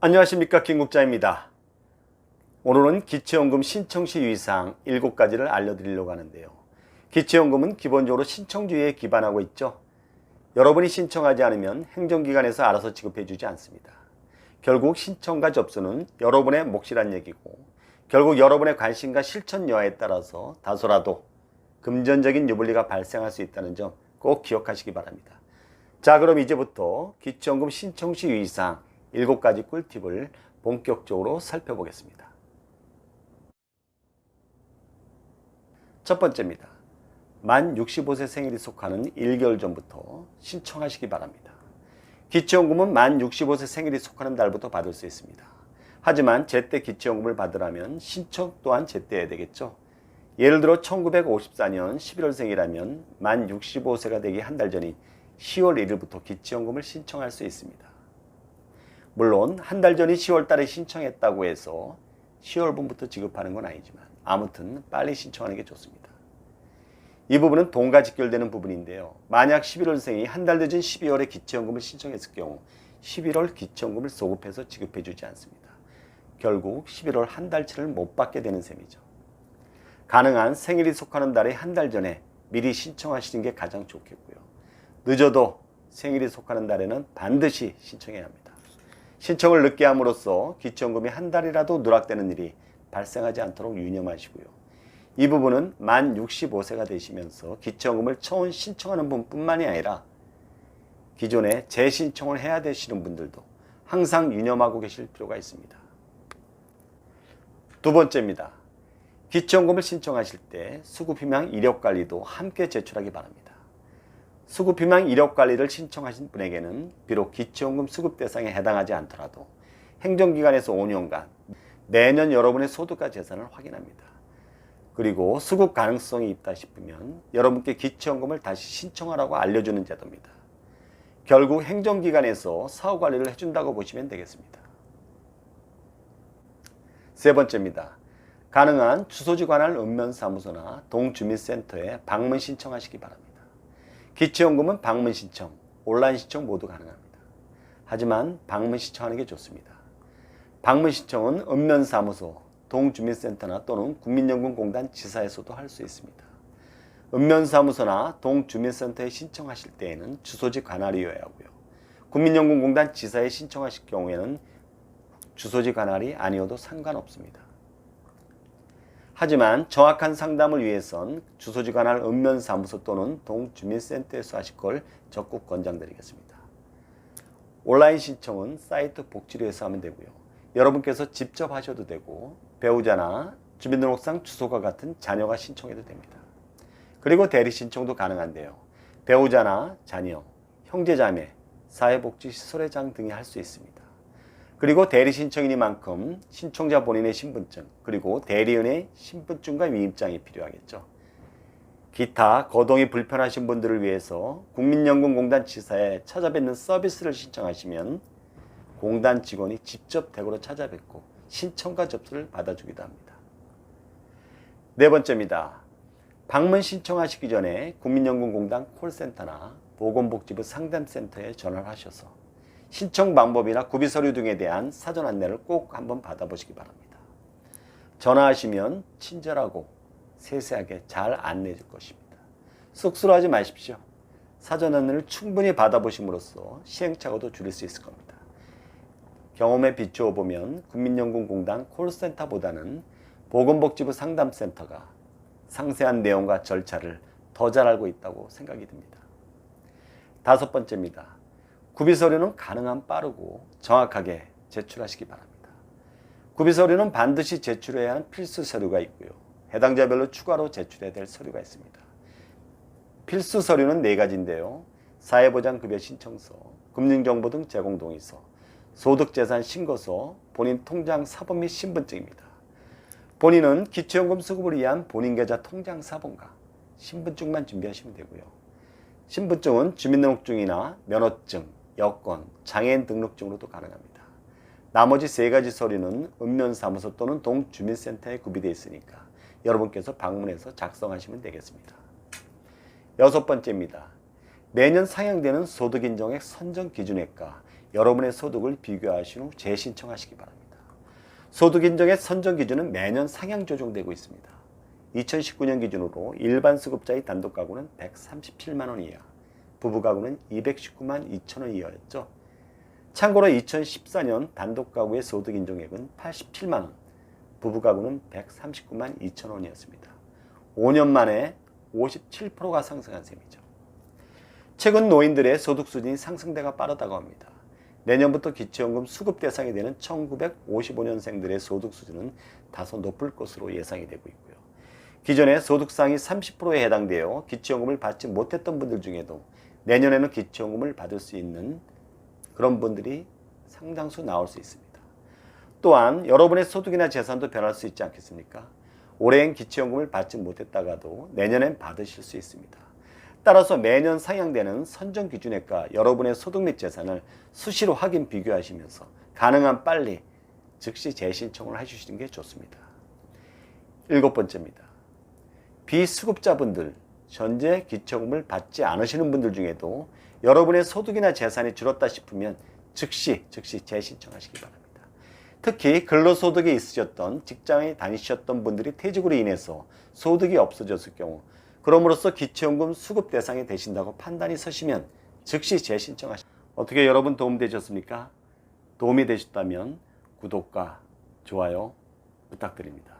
안녕하십니까 김국자입니다. 오늘은 기초연금 신청 시 유의사항 7가지를 알려드리려고 하는데요. 기초연금은 기본적으로 신청주의에 기반하고 있죠. 여러분이 신청하지 않으면 행정기관에서 알아서 지급해주지 않습니다. 결국 신청과 접수는 여러분의 몫이란 얘기고 결국 여러분의 관심과 실천 여하에 따라서 다소라도 금전적인 유불리가 발생할 수 있다는 점 꼭 기억하시기 바랍니다. 자 그럼 이제부터 기초연금 신청 시 유의사항 7가지 꿀팁을 본격적으로 살펴보겠습니다. 첫 번째입니다. 만 65세 생일이 속하는 1개월 전부터 신청하시기 바랍니다. 기초연금은 만 65세 생일이 속하는 날부터 받을 수 있습니다. 하지만 제때 기초연금을 받으려면 신청 또한 제때 해야 되겠죠. 예를 들어 1954년 11월 생이라면 만 65세가 되기 한 달 전인 10월 1일부터 기초연금을 신청할 수 있습니다. 물론 한 달 전인 10월 달에 신청했다고 해서 10월분부터 지급하는 건 아니지만 아무튼 빨리 신청하는 게 좋습니다. 이 부분은 돈과 직결되는 부분인데요. 만약 11월생이 한 달 늦은 12월에 기초연금을 신청했을 경우 11월 기초연금을 소급해서 지급해 주지 않습니다. 결국 11월 한 달치를 못 받게 되는 셈이죠. 가능한 생일이 속하는 달의 한 달 전에 미리 신청하시는 게 가장 좋겠고요. 늦어도 생일이 속하는 달에는 반드시 신청해야 합니다. 신청을 늦게 함으로써 기초연금이 한 달이라도 누락되는 일이 발생하지 않도록 유념하시고요. 이 부분은 만 65세가 되시면서 기초연금을 처음 신청하는 분뿐만이 아니라 기존에 재신청을 해야 되시는 분들도 항상 유념하고 계실 필요가 있습니다. 두 번째입니다. 기초연금을 신청하실 때 수급희망 이력관리도 함께 제출하기 바랍니다. 수급희망 이력 관리를 신청하신 분에게는 비록 기초연금 수급 대상에 해당하지 않더라도 행정기관에서 5년간 매년 여러분의 소득과 재산을 확인합니다. 그리고 수급 가능성이 있다 싶으면 여러분께 기초연금을 다시 신청하라고 알려주는 제도입니다. 결국 행정기관에서 사후관리를 해준다고 보시면 되겠습니다. 세 번째입니다. 가능한 주소지 관할 읍면사무소나 동주민센터에 방문 신청하시기 바랍니다. 기초연금은 방문 신청, 온라인 신청 모두 가능합니다. 하지만 방문 신청하는 게 좋습니다. 방문 신청은 읍면사무소, 동주민센터나 또는 국민연금공단 지사에서도 할 수 있습니다. 읍면사무소나 동주민센터에 신청하실 때에는 주소지 관할이어야 하고요. 국민연금공단 지사에 신청하실 경우에는 주소지 관할이 아니어도 상관없습니다. 하지만 정확한 상담을 위해선 주소지 관할 읍면사무소 또는 동주민센터에서 하실 걸 적극 권장드리겠습니다. 온라인 신청은 사이트 복지로에서 하면 되고요. 여러분께서 직접 하셔도 되고 배우자나 주민등록상 주소가 같은 자녀가 신청해도 됩니다. 그리고 대리 신청도 가능한데요. 배우자나 자녀, 형제자매, 사회복지시설회장 등이 할 수 있습니다. 그리고 대리 신청이니만큼 신청자 본인의 신분증 그리고 대리인의 신분증과 위임장이 필요하겠죠. 기타 거동이 불편하신 분들을 위해서 국민연금공단 지사에 찾아뵙는 서비스를 신청하시면 공단 직원이 직접 댁으로 찾아뵙고 신청과 접수를 받아주기도 합니다. 네 번째입니다. 방문 신청하시기 전에 국민연금공단 콜센터나 보건복지부 상담센터에 전화를 하셔서 신청 방법이나 구비 서류 등에 대한 사전 안내를 꼭 한번 받아보시기 바랍니다. 전화하시면 친절하고 세세하게 잘 안내해 줄 것입니다. 쑥스러워하지 마십시오. 사전 안내를 충분히 받아보심으로써 시행착오도 줄일 수 있을 겁니다. 경험에 비추어 보면 국민연금공단 콜센터보다는 보건복지부 상담센터가 상세한 내용과 절차를 더 잘 알고 있다고 생각이 듭니다. 다섯 번째입니다. 구비 서류는 가능한 빠르고 정확하게 제출하시기 바랍니다. 구비 서류는 반드시 제출해야 하는 필수 서류가 있고요. 해당자별로 추가로 제출해야 될 서류가 있습니다. 필수 서류는 네 가지인데요. 사회보장급여 신청서, 금융정보 등 제공 동의서, 소득재산 신고서, 본인 통장 사본 및 신분증입니다. 본인은 기초연금 수급을 위한 본인 계좌 통장 사본과 신분증만 준비하시면 되고요. 신분증은 주민등록증이나 면허증, 여권, 장애인 등록증으로도 가능합니다. 나머지 세 가지 서류는 읍면사무소 또는 동주민센터에 구비되어 있으니까 여러분께서 방문해서 작성하시면 되겠습니다. 여섯 번째입니다. 매년 상향되는 소득인정액 선정 기준액과 여러분의 소득을 비교하신 후 재신청하시기 바랍니다. 소득 인정의 선정 기준은 매년 상향 조정되고 있습니다. 2019년 기준으로 일반 수급자의 단독 가구는 137만 원 이하, 부부 가구는 219만 2천 원 이하였죠. 참고로 2014년 단독 가구의 소득 인정액은 87만 원, 부부 가구는 139만 2천 원이었습니다. 5년 만에 57%가 상승한 셈이죠. 최근 노인들의 소득 수준이 상승대가 빠르다고 합니다. 내년부터 기초연금 수급 대상이 되는 1955년생들의 소득 수준은 다소 높을 것으로 예상이 되고 있고요. 기존에 소득 상위 30%에 해당되어 기초연금을 받지 못했던 분들 중에도 내년에는 기초연금을 받을 수 있는 그런 분들이 상당수 나올 수 있습니다. 또한 여러분의 소득이나 재산도 변할 수 있지 않겠습니까? 올해엔 기초연금을 받지 못했다가도 내년엔 받으실 수 있습니다. 따라서 매년 상향되는 선정 기준액과 여러분의 소득 및 재산을 수시로 확인 비교하시면서 가능한 빨리 즉시 재신청을 해주시는 게 좋습니다. 일곱 번째입니다. 비수급자분들, 현재 기초금을 받지 않으시는 분들 중에도 여러분의 소득이나 재산이 줄었다 싶으면 즉시 즉시 재신청하시기 바랍니다. 특히 근로소득이 있으셨던 직장에 다니셨던 분들이 퇴직으로 인해서 소득이 없어졌을 경우 그럼으로써 기초연금 수급 대상이 되신다고 판단이 서시면 즉시 재신청하시 어떻게 여러분 도움되셨습니까? 도움이 되셨다면 구독과 좋아요 부탁드립니다.